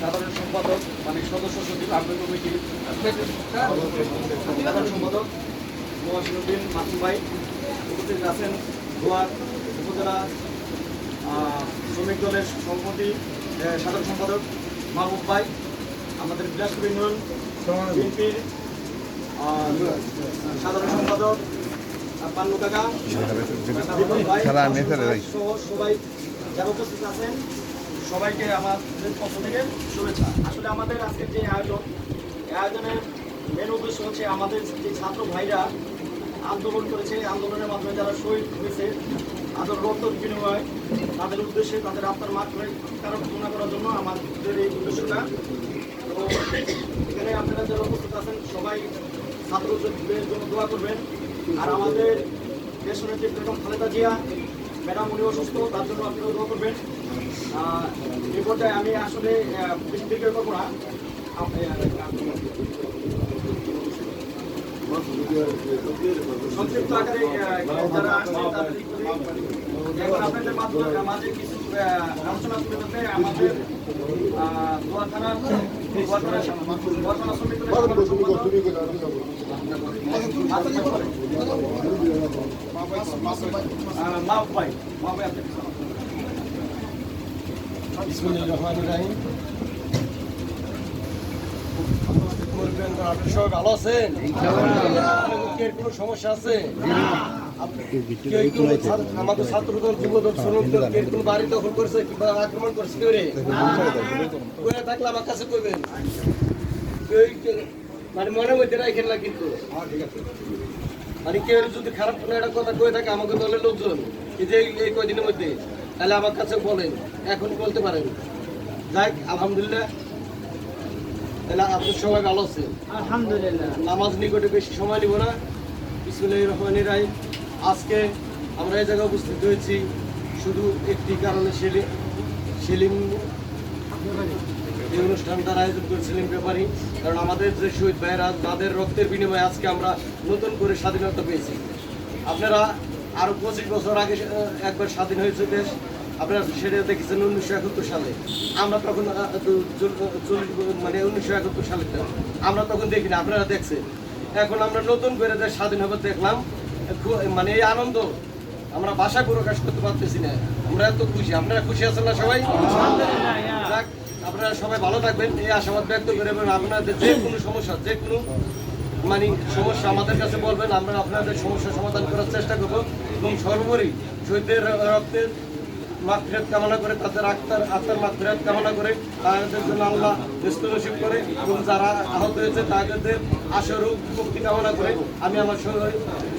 সাধারণ সম্পাদক মানে সদস্য সচিব আবেদন কমিটির সাধারণ সম্পাদক মহাসিনুদ্দিন মাসুম ভাই। উপস্থিত আছেন গোয়ার উপজেলা শ্রমিক দলের সভাপতি সাধারণ সম্পাদক মাহবুব ভাই। আমাদের বিলাসপুর ইউনিয়ন বিএনপির সাধারণ সম্পাদক পান্নু কাকা সবাই যারা উপস্থিত আছেন। সবাইকে আমাদের পক্ষ থেকে শুভেচ্ছা। আসলে আমাদের আজকের যে আয়োজন আয়োজনের মেন উদ্দেশ্য হচ্ছে আমাদের যে ছাত্র ভাইরা আন্দোলন করেছে আন্দোলনের মাধ্যমে যারা শহীদ হয়েছে, তাদের রক্ত বিনিময়, তাদের উদ্দেশ্যে তাদের আত্মার মাধ্যমে কারণ তুলনা করার জন্য আমাদের এই উদ্দেশ্যটা। তো এখানে আপনারা যারা উপস্থিত আছেন, সবাই ছাত্রদের জন্য দোয়া করবেন। আর আমাদের দেশের যে বেগম খালেদা জিয়া, ম্যাডাম উনি অসুস্থ, তার জন্য আপনারা দোয়া করবেন। এই পর্যায়ে আমি আসলে বেশি দীর্ঘ না। সংক্ষিপ্ত আকারে যারা আপনাদের মাধ্যমে মাঝে কিছু আলোচনা তুলে ধরতে আমাদের আহ, দোয়া থানার দোয়া থানার দোয়া থানা আপনি সবাই ভালো আছেন? কোনো সমস্যা আছে? আমাদের ছাত্রদল যুবদল কোনো বাড়ি দখল করেছে কিংবা আক্রমণ করেছে কেউ রে থাকলে আমার কাছে করবেন মানে মধ্যে রাখেন না কিন্তু। মানে কেউ যদি খারাপ কোনো একটা কথা কয়ে থাকে আমাকে দলের লোকজন এই যে এই কয়দিনের মধ্যে। তাহলে আমার কাছে বলেন এখন বলতে পারেন। যাই আলহামদুলিল্লাহ। তাহলে আপনি সবাই ভালো আছেন? আলহামদুলিল্লাহ। নামাজ নিকটে বেশি সময় নিব না। বিসমুল্লাহ রহমান রাহিম। আজকে আমরা এই জায়গায় উপস্থিত হয়েছি শুধু একটি কারণে সেলিম সেলিম এই অনুষ্ঠানটার আয়োজন করেছিলেন ব্যাপারী। কারণ আমাদের যে শহীদ ভাইরা তাদের রক্তের বিনিময়ে আজকে আমরা নতুন করে স্বাধীনতা পেয়েছি। আপনারা আরও পঁচিশ বছর আগে একবার স্বাধীন হয়েছে দেশ। আপনারা সেটা দেখেছেন উনিশশো একাত্তর সালে। আমরা তখন চল্লিশ মানে উনিশশো একাত্তর সালে আমরা তখন দেখিনি আপনারা দেখছেন। এখন আমরা নতুন করে দেশ স্বাধীন হবে দেখলাম মানে এই আনন্দ আমরা ভাষায় প্রকাশ করতে পারতেছি না। আমরা এত খুশি। আপনারা খুশি আছেন না সবাই? আপনারা সবাই ভালো থাকবেন। এই আশাবাদ ব্যক্ত করে এবং আপনাদের যে কোনো সমস্যা যে কোনো মানে সমস্যা আমাদের কাছে বলবেন, আমরা আপনাদের সমস্যা সমাধান করার চেষ্টা করব এবং সর্বোপরি শহীদদের রক্তের মাগফিরাত কামনা করে, তাদের আত্মার আত্মার মাগফিরাত কামনা করে, তাদের জন্য আল্লাহ ব্যস্ত করে এবং যারা আহত হয়েছে, তাদের আশারূপ মুক্তি কামনা করে আমি আমার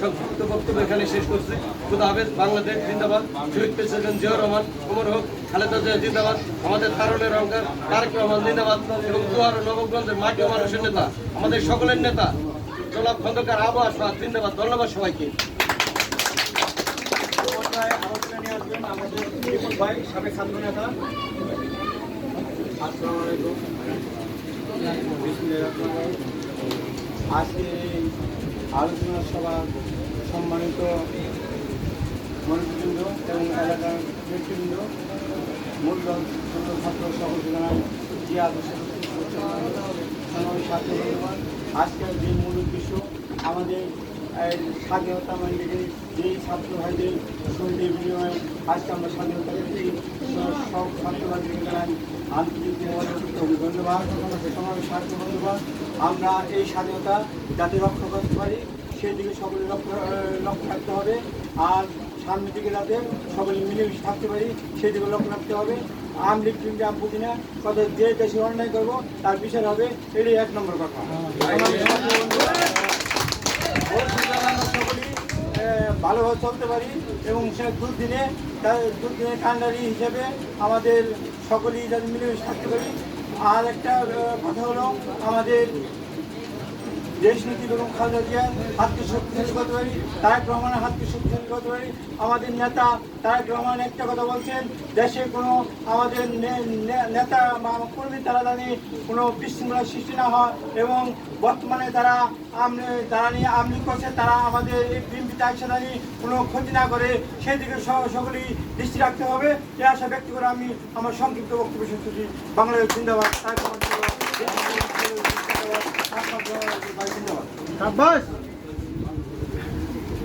সংক্ষিপ্ত বক্তব্য এখানে শেষ করছি। খুদা হাফেজ, বাংলাদেশ জিন্দাবাদ। শহীদ প্রেসিডেন্ট জিয়া রহমান, ওমর হোক, খালেদা জিয়া জিন্দাবাদ। আমাদের তারুণের অঙ্কার তারেক রহমান জিন্দাবাদ এবং দুয়ার নবগঞ্জের মাটি মানুষের নেতা, আমাদের সকলের নেতা জনাব খন্দকার জিন্দাবাদ ধন্যবাদ সবাইকে। আলোচনা নিয়ে আসবেন আমাদের ভাই সাবেক ছাত্র নেতা। আসসালামু আলাইকুম। বিসমিল্লাহির রহমানির রহিম। আজকে এই আলোচনা সভা সম্মানিত মন্ত্রীবৃন্দ এবং এলাকার ব্যক্তিবৃন্দ মূল্যবান ছাত্র ছাত্র সকলকে জানাই যে আদর্শ ছাত্র বন্ধুগণ আজকের যে মূল উদ্দেশ্য, আমাদের স্বাধীনতা মানে যেই ছাত্র ভাইদের শহীদের বিনিময়ে আজকে আমরা স্বাধীনতা পেয়েছি সব ছাত্র ভাইদেরকে জানাই ধন্যবাদ। সমাবেশ ছাত্র বন্ধুগণ আমরা এই স্বাধীনতা যাতে রক্ষা করতে পারি সেই দিকে সকলে লক্ষ্য রাখতে হবে। আর সামনের দিকে যাতে সকলে মিলেমিশে থাকতে পারি, সেই দিকে লক্ষ্য রাখতে হবে। আম লিখ কিন্তু আম বুঝি না কত যে দেশে অন্যায় করব, তার বিচার হবে, এটাই এক নম্বর কথা। ভালোভাবে চলতে পারি এবং সে দুর্দিনে, তার দুর্দিনে কান্ডারি হিসেবে আমাদের সকলেই যাতে মিলেমিশে থাকতে পারি। আর একটা কথা হলো, আমাদের দেশ নীতি বেগম খালেদা জিয়ার হাতকে শক্তিশালী করতে পারি, তারেক রহমানের হাতকে শক্তিশালী করতে পারি। আমাদের নেতা তারেক রহমান একটা কথা বলছেন, দেশে কোনো আমাদের নেতা বা কর্মী তারা জানি কোনো বিশৃঙ্খলার সৃষ্টি না হয় এবং বর্তমানে তারা তারা নিয়ে আমলি করছে, তারা আমাদের এই বিএনপিতে আসে জানি কোনো ক্ষতি না করে সেই দিকে সকলেই দৃষ্টি রাখতে হবে। এ আশা ব্যক্ত করে আমি আমার সংক্ষিপ্ত বক্তব্য করছি। বাংলাদেশ জিন্দাবাদ, তারেক রহমান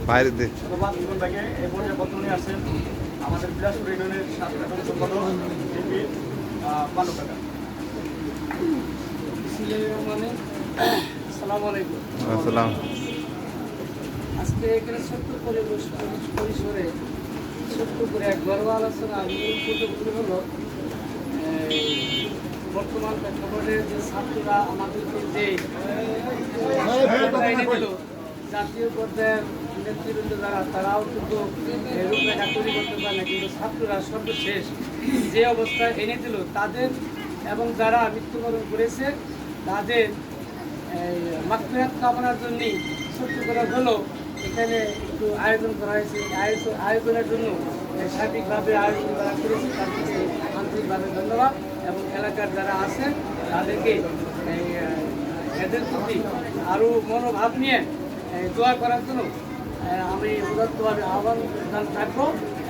বাইরে দে। আমাদের বিলাসপুর ইউনিয়নের সাধারণ সম্পাদক এমপি পাণ্ডব কাকা। মানে আসসালামু আলাইকুম। আসসালাম। আজকে এখানে ছোট্ট পরিবেশ পরিসরে ছোট্ট করে এক গর্ব আলোচনা গুরুত্বপূর্ণ হলো। এই, বর্তমান প্রেক্ষাপটে যে ছাত্ররা আমাদেরকে যে দিল, জাতীয় পর্যায়ের নেতৃবৃন্দ যারা তারাও কিন্তু রূপরেখা তৈরি করতে পারে না কিন্তু ছাত্ররা সর্বশেষ যে অবস্থায় এনে দিল তাদের এবং যারা মৃত্যুবরণ করেছে তাদের মাকফিরাত কামনার জন্যই ছোট্ট করা হলো। এখানে একটু আয়োজন করা হয়েছে। আয়োজন আয়োজনের জন্য সার্বিকভাবে আয়োজন করা করেছে তাদেরকে আন্তরিকভাবে ধন্যবাদ। এবং এলাকার যারা আছে তাদেরকে এদের প্রতি আরও মনোভাব নিয়ে দোয়া করার জন্য আমি উদাত্তভাবে আহ্বান থাকব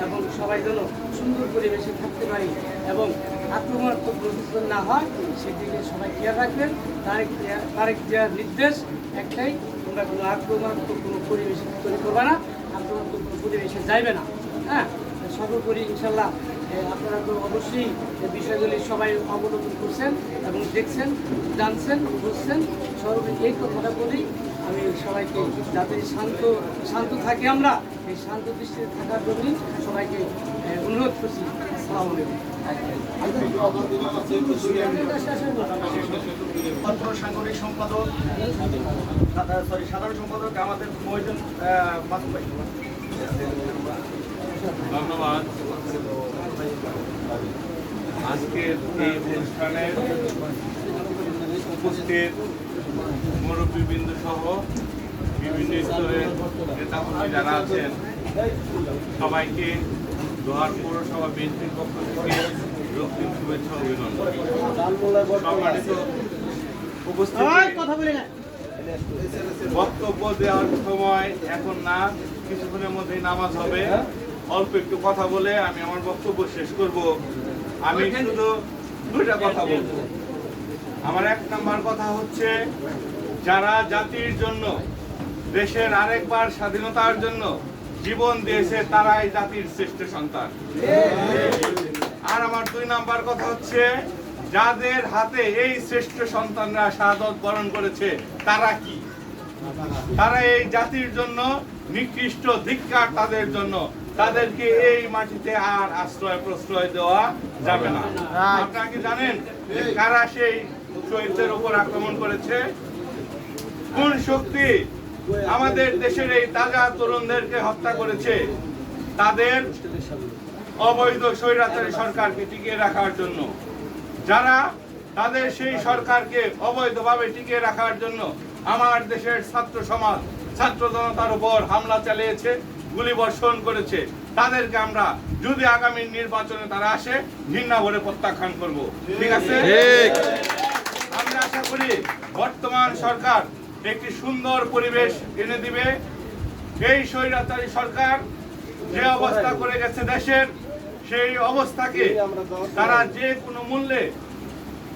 এবং সবাই যেন সুন্দর পরিবেশে থাকতে পারি এবং আক্রমণাত্মক প্রতিষ্ঠান না হয় সেদিকে সবাই খেয়াল রাখবেন। তারেক জিয়া- তারেক জিয়ার নির্দেশ একটাই, তোমরা কোনো আক্রমণাত্মক কোনো পরিবেশ তৈরি করবে না, আক্রমণাত্মক কোনো পরিবেশে যাইবে না। হ্যাঁ সর্বোপরি ইনশাল্লাহ আপনারা তো অবশ্যই বিষয়গুলি সবাই অবলোকন করছেন এবং দেখছেন জানছেন বুঝছেন। সর্বোপরি এই কথাটা বলি আমি সবাইকে যাতে শান্ত শান্ত থাকি আমরা এই শান্ত দৃষ্টিতে থাকার জন্যই সবাইকে অনুরোধ করছি। আসসালামু আলাইকুম। সাংগঠনিক সম্পাদক সরি সাধারণ সম্পাদক আমাদের ধন্যবাদ। আজকের এই অনুষ্ঠানে উপস্থিত মুরব্বীবৃন্দ সহ বিভিন্ন স্তরের নেতাকর্মী যারা আছেন সবাইকে দোহার পৌরসভা বিএনপির পক্ষ থেকে রক্তিম শুভেচ্ছা অভিনন্দন। সম্মানিত উপস্থিতি বক্তব্য দেওয়ার সময় এখন না কিছুক্ষণের মধ্যেই নামাজ হবে। অল্প একটু কথা বলে আমি আমার বক্তব্য শেষ করব। আমি শুধু দুইটা কথা বলব আমার এক নাম্বার কথা হচ্ছে যারা জাতির জন্য দেশের আরেকবার স্বাধীনতার জন্য জীবন দিয়েছে তারাই জাতির শ্রেষ্ঠ সন্তান আর আমার দুই নাম্বার কথা হচ্ছে যাদের হাতে এই শ্রেষ্ঠ সন্তানরা শাহাদত বরণ করেছে তারা কি তারা এই জাতির জন্য নিকৃষ্ট ধিক্কার তাদের জন্য তাদেরকে এই মাটিতে আর আশ্রয় প্রশ্রয় দেওয়া যাবে না। আপনারা কি জানেন কারা সেই শহীদদের উপর আক্রমণ করেছে? কোন শক্তি আমাদের দেশের এই তাজা তরুণদেরকে হত্যা করেছে? তাদের অবৈধ স্বৈরাচারী সরকারকে টিকিয়ে রাখার জন্য। যারা তাদের সেই সরকারকে অবৈধভাবে টিকিয়ে রাখার জন্য আমার দেশের ছাত্র সমাজ ছাত্র জনতার উপর হামলা চালিয়েছে গুলি বর্ষণ করেছে তাদেরকে আমরা যদি আগামী নির্বাচনে তারা আসে ঘৃণা ভরে প্রত্যাখ্যান করব। ঠিক আছে? ঠিক। আমি আশা করি বর্তমান সরকার একটি সুন্দর পরিবেশ এনে দিবে। এই স্বৈরাচারী সরকার যে অবস্থা করে গেছে দেশের সেই অবস্থাকে তারা যে কোনো মূল্যে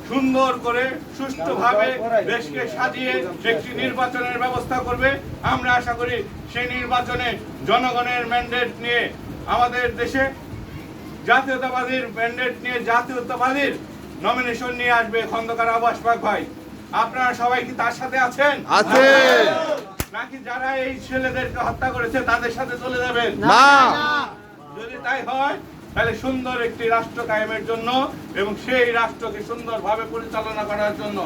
সুন্দর করে সুষ্ঠুভাবে দেশকে সাজিয়ে একটি নির্বাচনের ব্যবস্থা করবে। আমরা আশা করি সেই নির্বাচনে জনগণের ম্যান্ডেট নিয়ে আমাদের দেশে জাতীয়তাবাদীর ম্যান্ডেট নিয়ে জাতীয়তাবাদীর নমিনেশন নিয়ে আসবে খন্দকার আবাস পাক ভাই। আপনারা সবাই কি তার সাথে আছেন? আছে। নাকি যারা এই ছেলেদেরকে হত্যা করেছে তাদের সাথে চলে যাবেন? না। যদি তাই হয় তাহলে সুন্দর একটি রাষ্ট্র কায়েমের জন্য এবং সেই রাষ্ট্রকে সুন্দরভাবে পরিচালনা করার জন্য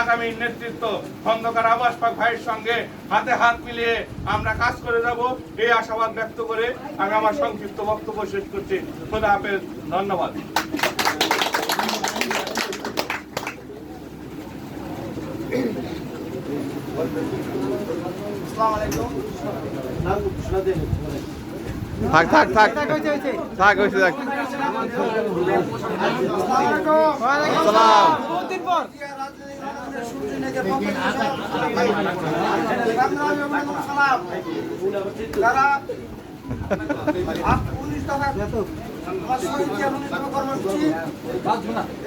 আগামী নেতৃত্ব খন্দকার আবাস পাক ভাইয়ের সঙ্গে হাতে হাত মিলিয়ে আমরা কাজ করে যাব। এই আশাবাদ ব্যক্ত করে আমি আমার সংক্ষিপ্ত বক্তব্য শেষ করছি। খোদা হাফেজ ধন্যবাদ। আসসালামু আলাইকুম। থাক থাক থাক। থাক হয়েছে থাক সালাম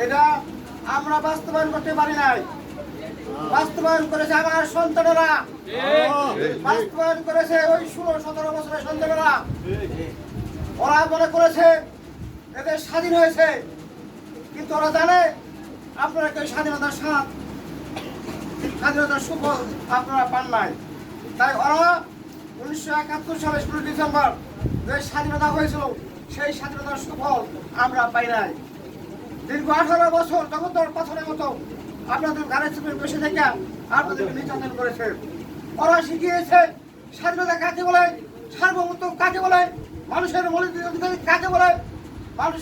এটা আমরা বাস্তবায়ন করতে পারি নাই। বাস্তবায়ন করেছে আমার সন্তানেরা। বাস্তবায়ন করেছে ওই ষোলো সতেরো বছরের সন্তানেরা। ওরা মনে করেছে এদের স্বাধীন হয়েছে। কিন্তু ওরা জানে আপনারা কেউ স্বাধীনতার স্বাদ স্বাধীনতার সুফল আপনারা পান নাই। তাই ওরা উনিশশো একাত্তর সালে ষোলো ডিসেম্বর যে স্বাধীনতা হয়েছিল সেই স্বাধীনতার সুফল আমরা পাই নাই। দীর্ঘ আঠারো বছর জগদ্দর পাথরের মতো আপনাদের ঘরে চেপে বসে থেকে আপনাদেরকে নির্যাতন করেছে। ওরা শিখিয়েছে, স্বাধীনতা কাকে বলে, সার্বভৌমত্ব কাকে বলে, মানুষের মৌলিক অধিকার কাকে বলে, মানুষ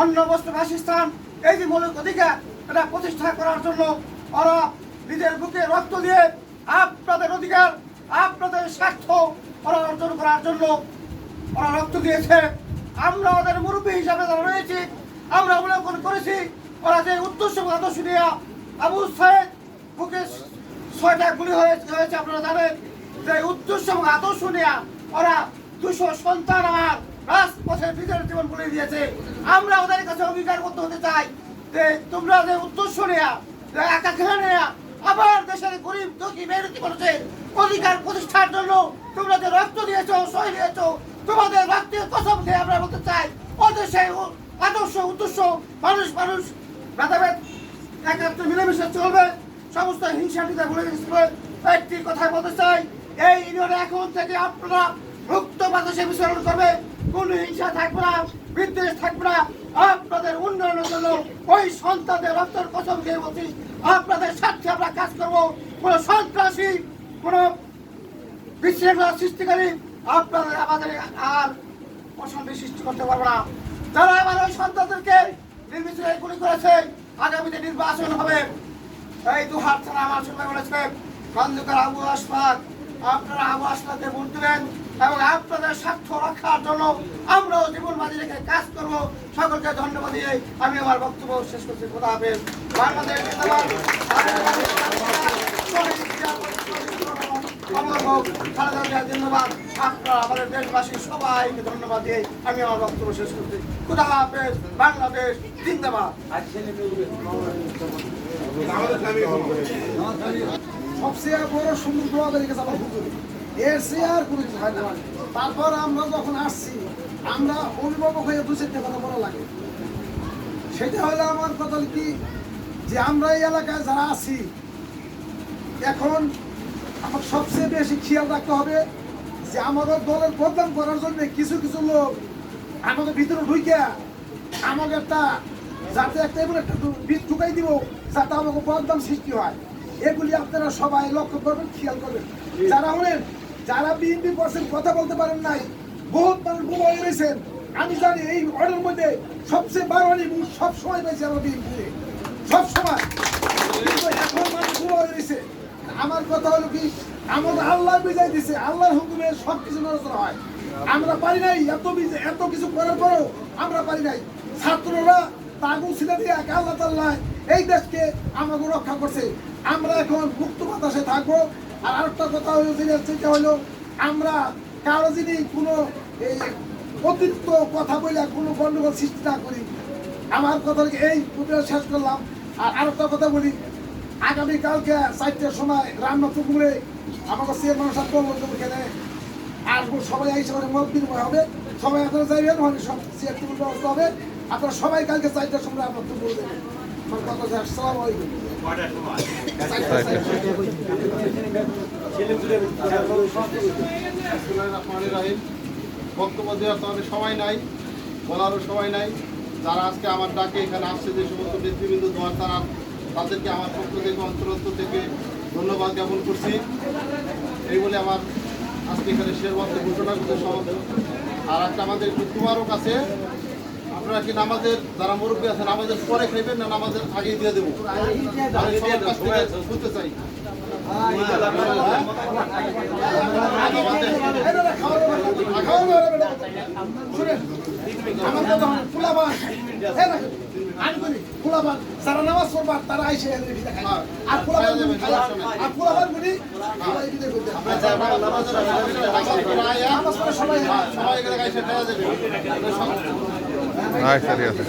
অন্য বস্তু বাসস্থান, এই যে মৌলিক অধিকার, এটা প্রতিষ্ঠা করার জন্য ওরা নিজের বুকে রক্ত দিয়ে আপনাদের অধিকার, আপনাদের স্বার্থ ওরা অর্জন করার জন্য ওরা রক্ত দিয়েছে। আমরা ওদের মুরব্বী হিসাবে যারা রয়েছি, আমরা অবলম্বন করেছি, ওরা যে উদ্দেশ্য আদর্শ নিয়ে আবু সাহেব বুকে ছয়টা গুলি হয়েছে, আপনারা জানেন যে উদ্দেশ্য এবং আদর্শ নিয়ে ওরা দুশো সন্তান আমার রাজপথে নিজের জীবন বলে দিয়েছে আমরা ওদের কাছে অঙ্গীকার করতে হতে চাই যে তোমরা যে উদ্দেশ্য নেয়া, যে একাগ্র নেয়া আবার দেশের গরিব দুঃখী মেহনতি করেছে, অধিকার প্রতিষ্ঠার জন্য তোমরা যে রক্ত দিয়েছ শহীদ দিয়েছ, তোমাদের রক্তের কসম খেয়ে আমরা বলতে চাই ওদের সেই আদর্শ উদ্দেশ্য মানুষ মানুষ ভেদাভেদ একাত্র মিলেমিশে চলবে, সমস্ত হিংসাটিতে ভুলে গেছিল একটি কথা বলতে চাই। এই ইউনিয়নে এখন থেকে আপনারা মুক্ত বাতাসে বিচরণ করবে। কোনো হিংসা থাকবে না, বিদ্বেষ থাকবে না। আপনাদের উন্নয়নের জন্য ওই সন্তানদের রক্তের কসম খেয়ে বলছি, আপনাদের স্বার্থে আমরা কাজ করব। কোনো সন্ত্রাসী, কোনো বিশৃঙ্খলা সৃষ্টিকারী আপনাদের আমাদের আর অশান্তি সৃষ্টি করতে পারব না। যারা আবার ওই সন্তানদেরকে নির্বিচারে গুলি করেছে আগামীতে নির্বাচন হবে। এই দু হাত ছাড়া আমার সঙ্গে বলেছে খন্দকার আবু আসফাক আপনারা আবু আসফাককে ভোট দেবেন এবং আপনাদের স্বার্থ রক্ষার জন্য আমরাও জীবন বাজি রেখে কাজ করব। সকলকে ধন্যবাদ দিয়ে আমি আমার বক্তব্য শেষ করছি। খোদা হাফেজ। বাংলাদেশ ধন্যবাদ আপনারা আমাদের দেশবাসী সবাইকে ধন্যবাদ দিয়ে আমি আমার বক্তব্য শেষ করছি। খুদা হাফেজ বাংলাদেশ জিন্দাবাদ। সবচেয়ে বড় সমুদ্র আমাদের কাছে আমার আর কোনো কিছু হয় না। তারপর আমরা যখন আসছি, আমরা অভিভাবক হয়ে দু চারটে কথা বলা লাগে। সেটা হলো আমার কথা কি, যে আমরা এই এলাকায় যারা আছি, এখন আমার সবচেয়ে বেশি খেয়াল রাখতে হবে যে আমাদের দলের বদনাম করার জন্য কিছু কিছু লোক আমাদের ভিতরে ঢুকে আমাকে একটা যাতে একটা এমন একটা বীজ ঢুকাই দিব যাতে আমাকে বদনাম সৃষ্টি হয়। এগুলি আপনারা সবাই লক্ষ্য করবেন খেয়াল করবেন। যারা হলেন যারা বিএনপি পার্সেন্ট কথা বলতে পারেন নাই বহুত মানুষ বোমা হয়ে রয়েছেন আমি জানি এই অর্ডার মধ্যে সবচেয়ে বারোয়ানি মুখ সব সময় পেয়েছে আমার বিএনপি। সব সময় কিন্তু এখন মানুষ বোমা হয়ে রয়েছে আমার কথা হলো কি আমাদের আল্লাহ বিজয় দিছে আল্লাহর হুকুমে সব কিছু নড়াচড়া হয়। আমরা পারি নাই, এত এত কিছু করার পরেও আমরা পারি নাই। ছাত্ররা তাগু ছিল দিয়ে একা আল্লাহ তাল্লাহ এই দেশকে আমাকে রক্ষা করছে। আমরা এখন মুক্ত বাতাসে থাকব। আর আরেকটা কথা হলো সেটা হলো আমরা কারও যদি কোনো এই অতিরিক্ত কথা বলে কোনো গন্ডগোল সৃষ্টি না করি, আমার কথা এই পুজো শেষ করলাম। আর আরেকটা কথা বলি, আগামীকালকে চারটের সময় রান্না পুকুরে আমাকে চেয়ারম্যান সাহেব বলব আসব সবাই এসে করে মত বিনিময় হবে। সবাই আপনারা যাইবেন, ওখানে সব চেয়ার টেবিল ব্যবস্থা হবে। আপনারা সবাই কালকে চারটার সময় আপনার। রহমানির রহিম বক্তব্য দেওয়ার তাহলে অনেক সময় নাই, বলারও সময় নাই। যারা আজকে আমার ডাকে এখানে আসছে, যে সমস্ত নেতৃবৃন্দ, দোয়ার তারা, তাদেরকে আমার পক্ষ থেকে অন্তরত্ব থেকে ধন্যবাদ জ্ঞাপন করছি। এই বলে আমার আজকে এখানে বক্তব্য ঘোষণা করতে সহজ আর একটা আমাদের একটু তোমারও কাছে আপনারা কি নামাজের যারা মুরব্বী আছে নামাজের পরে খাইবেন না নামাজের আগেই দিয়ে দেবো আমি সবার কাছ থেকে শুনতে চাই যারা নামাজ পড়বার তারা আইসে আর পোলাপান গুলি খায় আর পোলাপান গুলি করতে নামাজ পড়া সবাই হ্যাঁ, সবাই এখানে গাইছে খাওয়া যাবে। আচ্ছা ঠিক আছে।